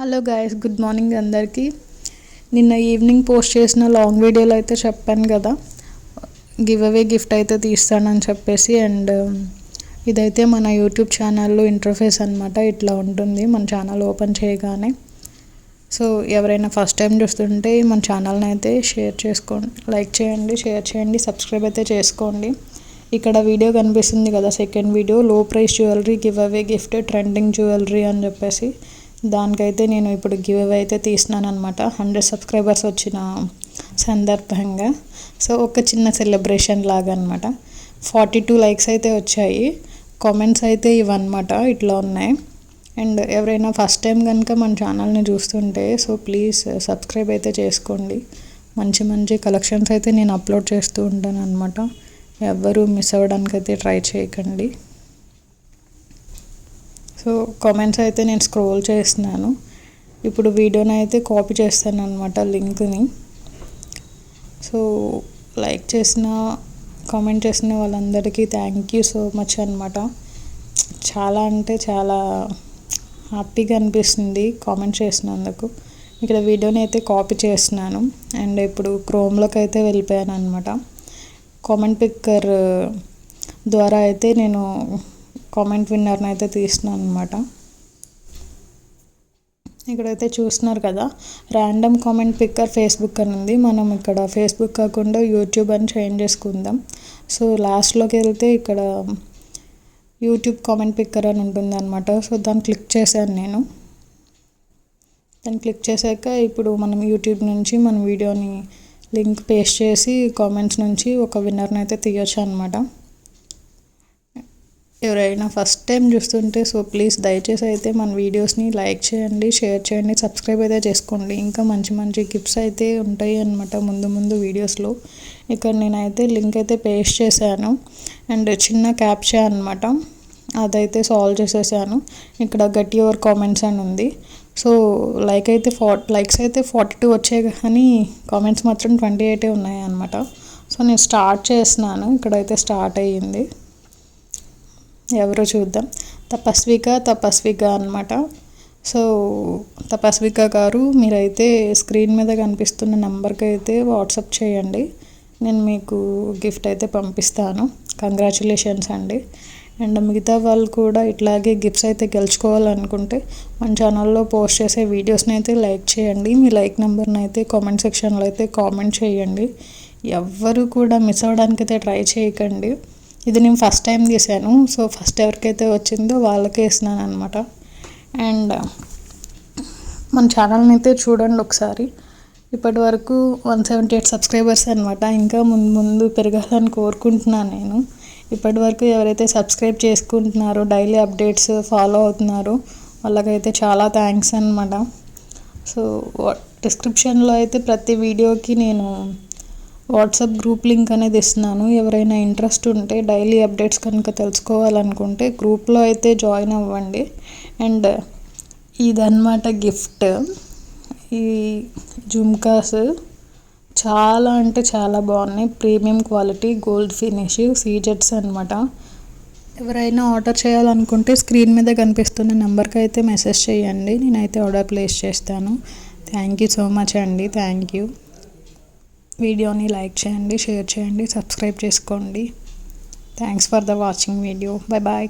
Hello guys good morning అందరికీ. నిన్న evening post చేసిన లాంగ్ వీడియోలో అయితే చెప్పాను కదా. గివ్ అవే గిఫ్ట్ అయితే తీస్తానని చెప్పేసి అండ్ um, ఇదైతే మన యూట్యూబ్ ఛానల్లో ఇంటర్ఫేస్ అనమాట ఇట్లా ఉంటుంది. మన ఛానల్ ఓపెన్ చేయగానే. సో ఎవరైనా ఫస్ట్ టైం చూస్తుంటే మన ఛానల్ని అయితే షేర్ చేసుకోండి లైక్ చేయండి షేర్ చేయండి సబ్స్క్రైబ్ అయితే చేసుకోండి. ఇక్కడ వీడియో కనిపిస్తుంది కదా సెకండ్ వీడియో లో price jewellery give away gift trending jewellery అని చెప్పేసి. దానికైతే నేను ఇప్పుడు గివ్ అవే అయితే తీసినాను అనమాట హండ్రెడ్ సబ్స్క్రైబర్స్ వచ్చిన సందర్భంగా. సో ఒక చిన్న సెలబ్రేషన్ లాగా అనమాట ఫార్టీ టూ లైక్స్ అయితే వచ్చాయి. కామెంట్స్ అయితే ఇవన్నమాట ఇట్లా ఉన్నాయి. అండ్ ఎవరైనా ఫస్ట్ టైం కనుక మన ఛానల్ని చూస్తుంటే సో ప్లీజ్ సబ్స్క్రైబ్ అయితే చేసుకోండి. మంచి మంచి కలెక్షన్స్ అయితే నేను అప్లోడ్ చేస్తూ ఉంటాను అనమాట ఎవ్వరూ మిస్ అవ్వడానికి అయితే ట్రై చేయకండి. సో కామెంట్స్ అయితే నేను స్క్రోల్ చేస్తున్నాను. ఇప్పుడు వీడియోని అయితే కాపీ చేస్తాను అనమాట లింక్ని. సో లైక్ చేసిన కామెంట్ చేసిన వాళ్ళందరికీ థ్యాంక్ యూ సో మచ్ అనమాట చాలా అంటే చాలా హ్యాపీగా అనిపిస్తుంది కామెంట్ చేసినందుకు. ఇక్కడ వీడియోని అయితే కాపీ చేస్తున్నాను. అండ్ ఇప్పుడు క్రోమ్లోకి అయితే వెళ్ళిపోయాను అనమాట కామెంట్ పిక్కర్ ద్వారా అయితే నేను కామెంట్ విన్నర్ని అయితే తీసినాను అనమాట ఇక్కడైతే చూస్తున్నారు కదా ర్యాండమ్ కామెంట్ పిక్కర్ ఫేస్బుక్ అని ఉంది. మనం ఇక్కడ ఫేస్బుక్ కాకుండా యూట్యూబ్ అని చేంజ్ చేసుకుందాం. సో లాస్ట్లోకి వెళ్తే ఇక్కడ యూట్యూబ్ కామెంట్ పిక్కర్ అని ఉంటుంది అనమాట సో దాన్ని క్లిక్ చేశాను నేను. దాన్ని క్లిక్ చేశాక ఇప్పుడు మనం యూట్యూబ్ నుంచి మన వీడియోని లింక్ పేస్ట్ చేసి కామెంట్స్ నుంచి ఒక విన్నర్ని అయితే తీయొచ్చు అనమాట ఎవరైనా ఫస్ట్ టైం చూస్తుంటే సో ప్లీజ్ దయచేసి అయితే మన వీడియోస్ని లైక్ చేయండి షేర్ చేయండి సబ్స్క్రైబ్ అయితే చేసుకోండి. ఇంకా మంచి మంచి గిఫ్ట్స్ అయితే ఉంటాయి అనమాట ముందు ముందు వీడియోస్లో ఇక్కడ నేనైతే లింక్ అయితే పేస్ట్ చేశాను. అండ్ చిన్న క్యాప్చా అనమాట అదైతే సాల్వ్ చేసేసాను. ఇక్కడ గట్టి యువర్ కామెంట్స్ అని ఉంది. సో లైక్ అయితే ఫా లైక్స్ అయితే ఫార్టీ టూ వచ్చాయి కానీ కామెంట్స్ మాత్రం ట్వంటీ ఎయిటే ఉన్నాయి అనమాట సో నేను స్టార్ట్ చేస్తున్నాను. ఇక్కడైతే స్టార్ట్ అయ్యింది. ఎవరో చూద్దాం. తపస్విక తపస్విక అనమాట సో తపస్విక గారు మీరైతే స్క్రీన్ మీద కనిపిస్తున్న నెంబర్కి అయితే వాట్సాప్ చేయండి. నేను మీకు గిఫ్ట్ అయితే పంపిస్తాను. కంగ్రాచులేషన్స్ అండి. అండ్ మిగతా వాళ్ళు కూడా ఇట్లాగే గిఫ్ట్స్ అయితే గెలుచుకోవాలనుకుంటే మన ఛానల్లో పోస్ట్ చేసే వీడియోస్ని అయితే లైక్ చేయండి. మీ లైక్ నెంబర్ని అయితే కామెంట్ సెక్షన్లో అయితే కామెంట్ చేయండి. ఎవ్వరు కూడా మిస్ అవ్వడానికి అయితే ట్రై చేయకండి. ఇది నేను ఫస్ట్ టైం తీసాను సో ఫస్ట్ ఎవరికైతే వచ్చిందో వాళ్ళకే ఇస్తున్నాను అనమాట అండ్ మన ఛానల్ని అయితే చూడండి ఒకసారి. ఇప్పటి వరకు వన్ సెవెంటీ ఎయిట్ సబ్స్క్రైబర్స్ అనమాట ఇంకా ముందు ముందు పెరగాలని కోరుకుంటున్నాను నేను. ఇప్పటి వరకు ఎవరైతే సబ్స్క్రైబ్ చేసుకుంటున్నారో డైలీ అప్డేట్స్ ఫాలో అవుతున్నారో వాళ్ళకైతే చాలా థ్యాంక్స్ అనమాట సో డిస్క్రిప్షన్లో అయితే ప్రతి వీడియోకి నేను వాట్సాప్ గ్రూప్ లింక్ అనేది ఇస్తున్నాను. ఎవరైనా ఇంట్రెస్ట్ ఉంటే డైలీ అప్డేట్స్ కనుక తెలుసుకోవాలనుకుంటే గ్రూప్లో అయితే జాయిన్ అవ్వండి. అండ్ ఇదన్నమాట గిఫ్ట్. ఈ జుమ్కాస్ చాలా అంటే చాలా బాగున్నాయి. ప్రీమియం క్వాలిటీ గోల్డ్ ఫినిష్ సీజెట్స్ అనమాట ఎవరైనా ఆర్డర్ చేయాలనుకుంటే స్క్రీన్ మీద కనిపిస్తున్న నెంబర్కి అయితే మెసేజ్ చేయండి. నేనైతే ఆర్డర్ ప్లేస్ చేస్తాను. థ్యాంక్ యూ సో మచ్ అండి. Thank you. వీడియోని లైక్ చేయండి షేర్ చేయండి సబ్స్క్రైబ్ చేసుకోండి. Thanks for the watching video bye bye